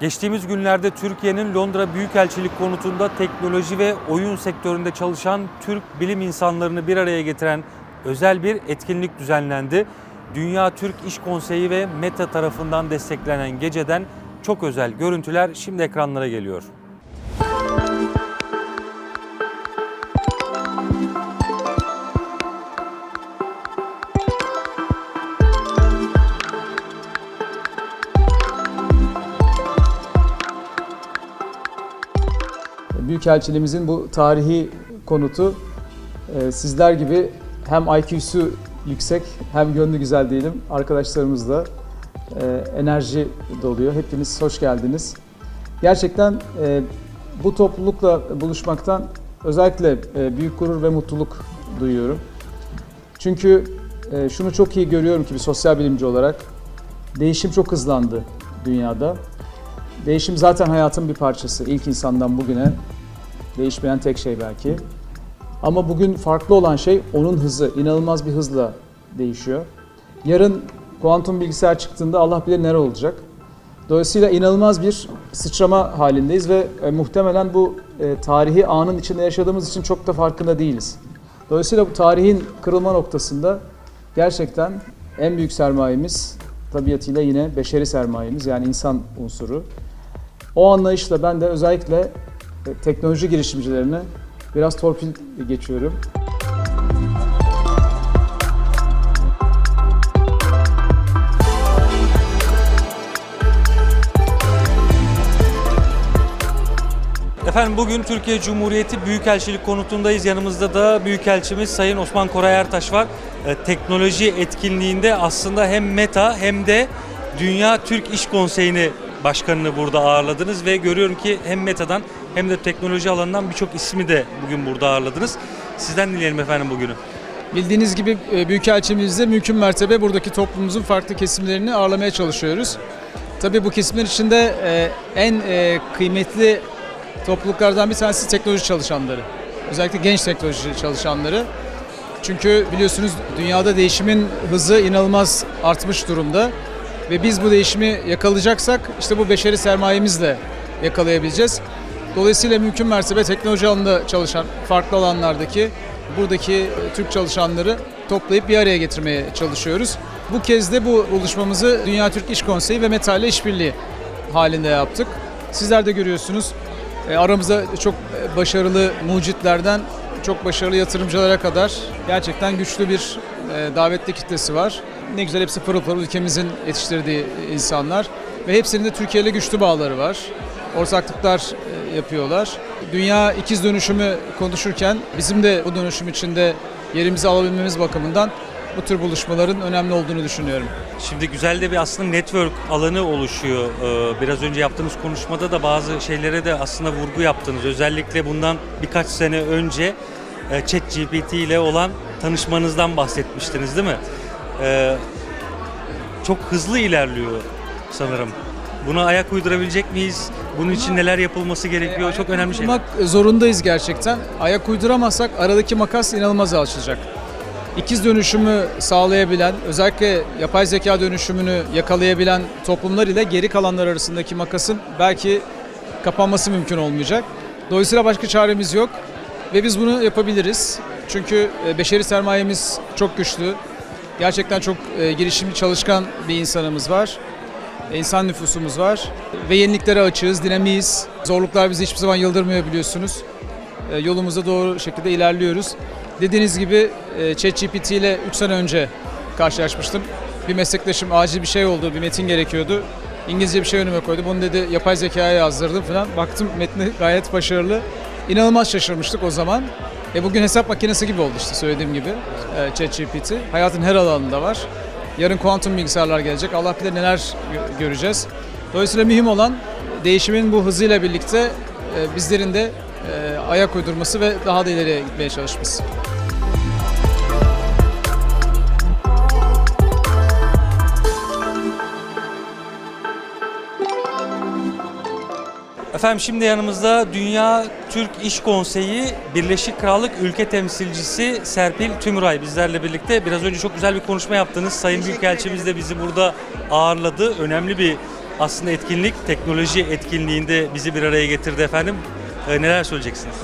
Geçtiğimiz günlerde Türkiye'nin Londra Büyükelçilik konutunda teknoloji ve oyun sektöründe çalışan Türk bilim insanlarını bir araya getiren özel bir etkinlik düzenlendi. Dünya Türk İş Konseyi ve Meta tarafından desteklenen geceden çok özel görüntüler şimdi ekranlara geliyor. Büyükelçiliğimizin bu tarihi konutu e, sizler gibi hem IQ'su yüksek hem gönlü güzel diyelim arkadaşlarımızla e, enerji doluyor. Hepiniz hoş geldiniz. Gerçekten e, bu toplulukla buluşmaktan özellikle büyük gurur ve mutluluk duyuyorum. Çünkü şunu çok iyi görüyorum ki bir sosyal bilimci olarak değişim çok hızlandı dünyada. Değişim zaten hayatın bir parçası. İlk insandan bugüne değişmeyen tek şey belki. Ama bugün farklı olan şey onun hızı. İnanılmaz bir hızla değişiyor. Yarın kuantum bilgisayar çıktığında Allah bilir neler olacak. Dolayısıyla inanılmaz bir sıçrama halindeyiz ve e, muhtemelen bu e, tarihi anın içinde yaşadığımız için çok da farkında değiliz. Dolayısıyla bu tarihin kırılma noktasında gerçekten en büyük sermayemiz tabiatıyla yine beşeri sermayemiz yani insan unsuru. O anlayışla ben de özellikle teknoloji girişimcilerine biraz torpil geçiyorum. Efendim bugün Türkiye Cumhuriyeti Büyükelçilik konutundayız. Yanımızda da Büyükelçimiz Sayın Osman Koray Ertaş var. Ee, teknoloji etkinliğinde aslında hem Meta hem de Dünya Türk İş Konseyi'ni başkanını burada ağırladınız ve görüyorum ki hem Meta'dan hem de teknoloji alanından birçok ismi de bugün burada ağırladınız. Sizden dinleyelim efendim bugünü. Bildiğiniz gibi e, Büyükelçimizde mümkün mertebe buradaki toplumumuzun farklı kesimlerini ağırlamaya çalışıyoruz. Tabii bu kesimler içinde e, en e, kıymetli topluluklardan bir tanesi teknoloji çalışanları. Özellikle genç teknoloji çalışanları. Çünkü biliyorsunuz dünyada değişimin hızı inanılmaz artmış durumda. Ve biz bu değişimi yakalayacaksak işte bu beşeri sermayemizle yakalayabileceğiz. Dolayısıyla mümkün mertebe teknoloji alanında çalışan farklı alanlardaki buradaki e, Türk çalışanları toplayıp bir araya getirmeye çalışıyoruz. Bu kez de bu buluşmamızı Dünya Türk İş Konseyi ve Meta ile işbirliği halinde yaptık. Sizler de görüyorsunuz e, aramızda çok e, başarılı mucitlerden çok başarılı yatırımcılara kadar gerçekten güçlü bir davetli kitlesi var. Ne güzel hepsi pırıl pırıl ülkemizin yetiştirdiği insanlar ve hepsinin de Türkiye ile güçlü bağları var. Ortaklıklar e, yapıyorlar. Dünya ikiz dönüşümü konuşurken bizim de bu dönüşüm içinde yerimizi alabilmemiz bakımından bu tür buluşmaların önemli olduğunu düşünüyorum. Şimdi güzel de bir aslında network alanı oluşuyor. Ee, Biraz önce yaptığınız konuşmada da bazı şeylere de aslında vurgu yaptınız. Özellikle bundan birkaç sene önce e, ChatGPT ile olan tanışmanızdan bahsetmiştiniz değil mi? Ee, Çok hızlı ilerliyor sanırım. Buna ayak uydurabilecek miyiz? Bunun için neler yapılması gerekiyor? Çok önemli şey. Uymak zorundayız gerçekten. Ayak uyduramazsak aradaki makas inanılmaz açılacak. İkiz dönüşümü sağlayabilen, özellikle yapay zeka dönüşümünü yakalayabilen toplumlar ile geri kalanlar arasındaki makasın belki kapanması mümkün olmayacak. Dolayısıyla başka çaremiz yok ve biz bunu yapabiliriz. Çünkü e, beşeri sermayemiz çok güçlü. Gerçekten çok e, girişimci, çalışkan bir insanımız var. İnsan nüfusumuz var ve yeniliklere açığız, dinamiyiz. Zorluklar bizi hiçbir zaman yıldırmıyor biliyorsunuz. E, Yolumuzda doğru şekilde ilerliyoruz. Dediğiniz gibi e, ChatGPT ile 3 sene önce karşılaşmıştım. Bir meslektaşım acil bir şey oldu, bir metin gerekiyordu. İngilizce bir şey önüme koydu. Bunu dedi yapay zekaya yazdırdım falan. Baktım metni gayet başarılı. İnanılmaz şaşırmıştık o zaman. E bugün hesap makinesi gibi oldu işte söylediğim gibi e, ChatGPT. Hayatın her alanında var. Yarın kuantum bilgisayarlar gelecek. Allah bilir neler gö- göreceğiz. Dolayısıyla mühim olan değişimin bu hızıyla birlikte e, bizlerin de e, ayak uydurması ve daha da ileriye gitmeye çalışması. Efendim şimdi yanımızda Dünya Türk İş Konseyi Birleşik Krallık Ülke Temsilcisi Serpil Tümüray bizlerle birlikte. Biraz önce çok güzel bir konuşma yaptınız. Sayın Büyükelçimiz de bizi burada ağırladı. Önemli bir aslında etkinlik teknoloji etkinliğinde bizi bir araya getirdi efendim. E, neler söyleyeceksiniz?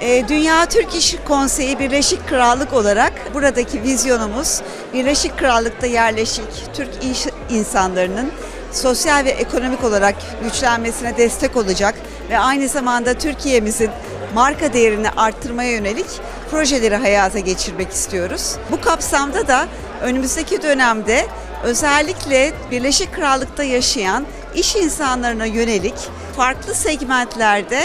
E, Dünya Türk İş Konseyi Birleşik Krallık olarak buradaki vizyonumuz Birleşik Krallık'ta yerleşik Türk iş insanlarının sosyal ve ekonomik olarak güçlenmesine destek olacak ve aynı zamanda Türkiye'mizin marka değerini arttırmaya yönelik projeleri hayata geçirmek istiyoruz. Bu kapsamda da önümüzdeki dönemde özellikle Birleşik Krallık'ta yaşayan iş insanlarına yönelik farklı segmentlerde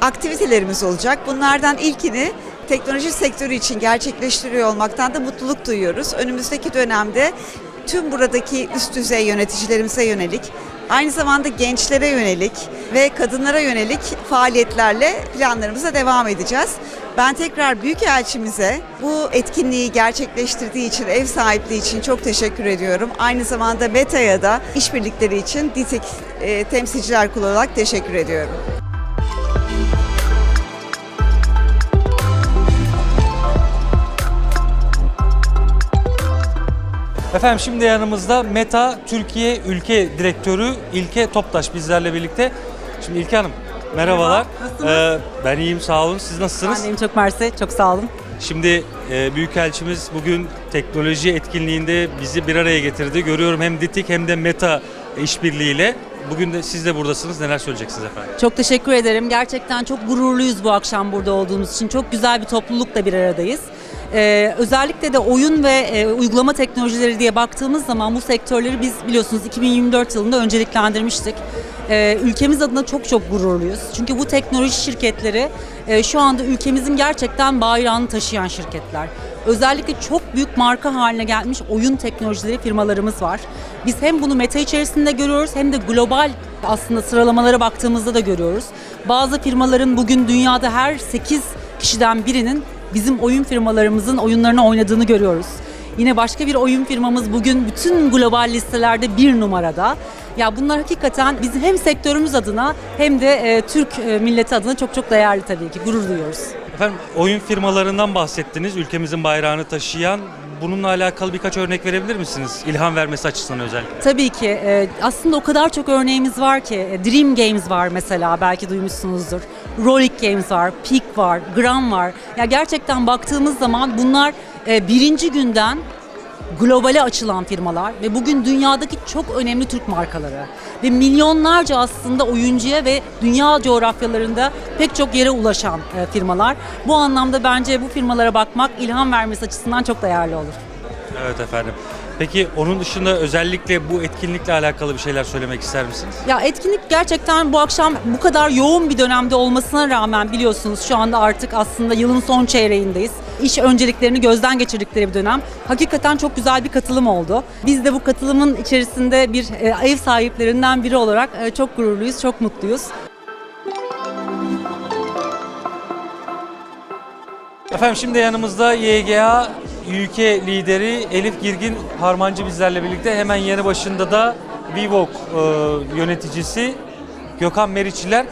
aktivitelerimiz olacak. Bunlardan ilkini teknoloji sektörü için gerçekleştiriyor olmaktan da mutluluk duyuyoruz. Önümüzdeki dönemde tüm buradaki üst düzey yöneticilerimize yönelik, aynı zamanda gençlere yönelik ve kadınlara yönelik faaliyetlerle planlarımıza devam edeceğiz. Ben tekrar Büyükelçimize bu etkinliği gerçekleştirdiği için, ev sahipliği için çok teşekkür ediyorum. Aynı zamanda Meta'ya da işbirlikleri için DİTİK e, Temsilciler Kurulu olarak teşekkür ediyorum. Efendim şimdi yanımızda Meta Türkiye Ülke Direktörü İlke Toptaş bizlerle birlikte. Şimdi İlke Hanım merhabalar. Ee, ben iyiyim sağ olun. Siz nasılsınız? Annem çok mersi, çok sağ olun. Şimdi e, Büyükelçimiz bugün teknoloji etkinliğinde bizi bir araya getirdi. Görüyorum hem DİTİK hem de Meta işbirliğiyle. Bugün de siz de buradasınız. Neler söyleyeceksiniz efendim? Çok teşekkür ederim. Gerçekten çok gururluyuz bu akşam burada olduğumuz için. Çok güzel bir toplulukla bir aradayız. Ee, özellikle de oyun ve e, uygulama teknolojileri diye baktığımız zaman bu sektörleri biz biliyorsunuz 2024 yılında önceliklendirmiştik. Ee, ülkemiz adına çok çok gururluyuz. Çünkü bu teknoloji şirketleri e, şu anda ülkemizin gerçekten bayrağını taşıyan şirketler. Özellikle çok büyük marka haline gelmiş oyun teknolojileri firmalarımız var. Biz hem bunu meta içerisinde görüyoruz hem de global aslında sıralamalara baktığımızda da görüyoruz. Bazı firmaların bugün dünyada her 8 kişiden birinin bizim oyun firmalarımızın oyunlarını oynadığını görüyoruz. Yine başka bir oyun firmamız bugün bütün global listelerde bir numarada. Ya bunlar hakikaten bizim hem sektörümüz adına hem de e, Türk e, milleti adına çok çok değerli tabii ki. Gurur duyuyoruz. Efendim oyun firmalarından bahsettiniz. Ülkemizin bayrağını taşıyan. Bununla alakalı birkaç örnek verebilir misiniz? İlham vermesi açısından özellikle. Tabii ki. e, aslında o kadar çok örneğimiz var ki. E, Dream Games var mesela belki duymuşsunuzdur. Rolik Games var, Peak var, Gram var. Ya gerçekten baktığımız zaman bunlar e, birinci günden globale açılan firmalar ve bugün dünyadaki çok önemli Türk markaları ve milyonlarca aslında oyuncuya ve dünya coğrafyalarında pek çok yere ulaşan e, firmalar. Bu anlamda bence bu firmalara bakmak ilham vermesi açısından çok değerli olur. Evet efendim. Peki onun dışında özellikle bu etkinlikle alakalı bir şeyler söylemek ister misiniz? Ya etkinlik gerçekten bu akşam bu kadar yoğun bir dönemde olmasına rağmen biliyorsunuz şu anda artık aslında yılın son çeyreğindeyiz. İş önceliklerini gözden geçirdikleri bir dönem. Hakikaten çok güzel bir katılım oldu. Biz de bu katılımın içerisinde bir e, ev sahiplerinden biri olarak e, çok gururluyuz, çok mutluyuz. Efendim şimdi yanımızda YGA ülke lideri Elif Girgin Harmancı bizlerle birlikte. Hemen yanı başında da Vivok e, yöneticisi Gökhan Meriçliler.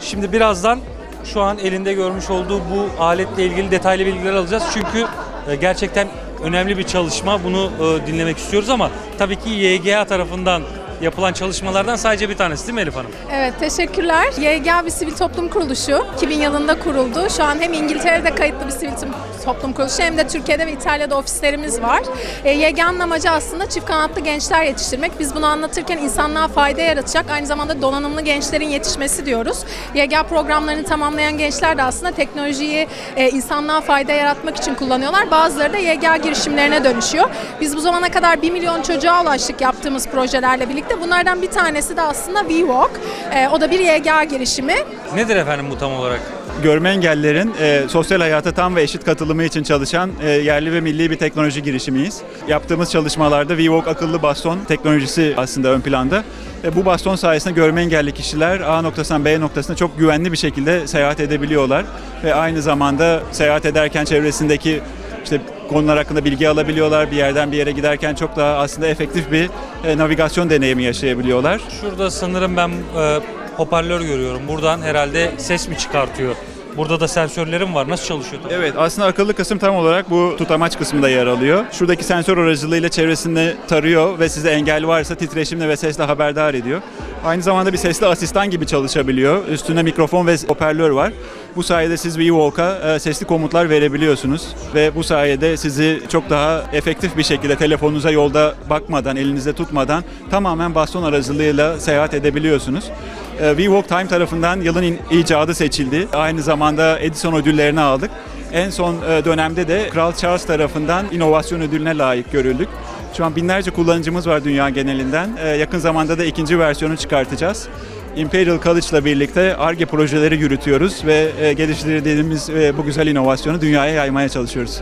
Şimdi birazdan şu an elinde görmüş olduğu bu aletle ilgili detaylı bilgiler alacağız. Çünkü e, gerçekten önemli bir çalışma. Bunu e, dinlemek istiyoruz ama tabii ki YGA tarafından yapılan çalışmalardan sadece bir tanesi değil mi Elif Hanım? Evet, teşekkürler. YGA bir sivil toplum kuruluşu. 2000 yılında kuruldu. Şu an hem İngiltere'de kayıtlı bir sivil toplum kuruluşu hem de Türkiye'de ve İtalya'da ofislerimiz var. E, YGA'nın amacı aslında çift kanatlı gençler yetiştirmek. Biz bunu anlatırken insanlığa fayda yaratacak, aynı zamanda donanımlı gençlerin yetişmesi diyoruz. YGA programlarını tamamlayan gençler de aslında teknolojiyi e, insanlığa fayda yaratmak için kullanıyorlar. Bazıları da YGA girişimlerine dönüşüyor. Biz bu zamana kadar 1 milyon çocuğa ulaştık yaptığımız projelerle birlikte. Bunlardan bir tanesi de aslında WeWalk. E, o da bir YGA girişimi. Nedir efendim bu tam olarak? görme engellerin e, sosyal hayata tam ve eşit katılımı için çalışan e, yerli ve milli bir teknoloji girişimiyiz. Yaptığımız çalışmalarda VWalk akıllı baston teknolojisi aslında ön planda. E, bu baston sayesinde görme engelli kişiler A noktasından B noktasına çok güvenli bir şekilde seyahat edebiliyorlar ve aynı zamanda seyahat ederken çevresindeki işte konular hakkında bilgi alabiliyorlar. Bir yerden bir yere giderken çok daha aslında efektif bir e, navigasyon deneyimi yaşayabiliyorlar. Şurada sanırım ben e, hoparlör görüyorum. Buradan herhalde ses mi çıkartıyor? Burada da sensörlerim var. Nasıl çalışıyor? tam? Evet aslında akıllı kısım tam olarak bu tutamaç kısmında yer alıyor. Şuradaki sensör aracılığıyla çevresini tarıyor ve size engel varsa titreşimle ve sesle haberdar ediyor. Aynı zamanda bir sesli asistan gibi çalışabiliyor. Üstünde mikrofon ve hoparlör var. Bu sayede siz WeWalk'a e, sesli komutlar verebiliyorsunuz ve bu sayede sizi çok daha efektif bir şekilde telefonunuza yolda bakmadan, elinizde tutmadan tamamen baston aracılığıyla seyahat edebiliyorsunuz. E, WeWalk Time tarafından yılın icadı seçildi. Aynı zamanda Edison ödüllerini aldık. En son e, dönemde de Kral Charles tarafından inovasyon ödülüne layık görüldük. Şu an binlerce kullanıcımız var dünya genelinden. E, Yakın zamanda da ikinci versiyonu çıkartacağız. Imperial College ile birlikte ARGE projeleri yürütüyoruz ve e, geliştirdiğimiz e, bu güzel inovasyonu dünyaya yaymaya çalışıyoruz.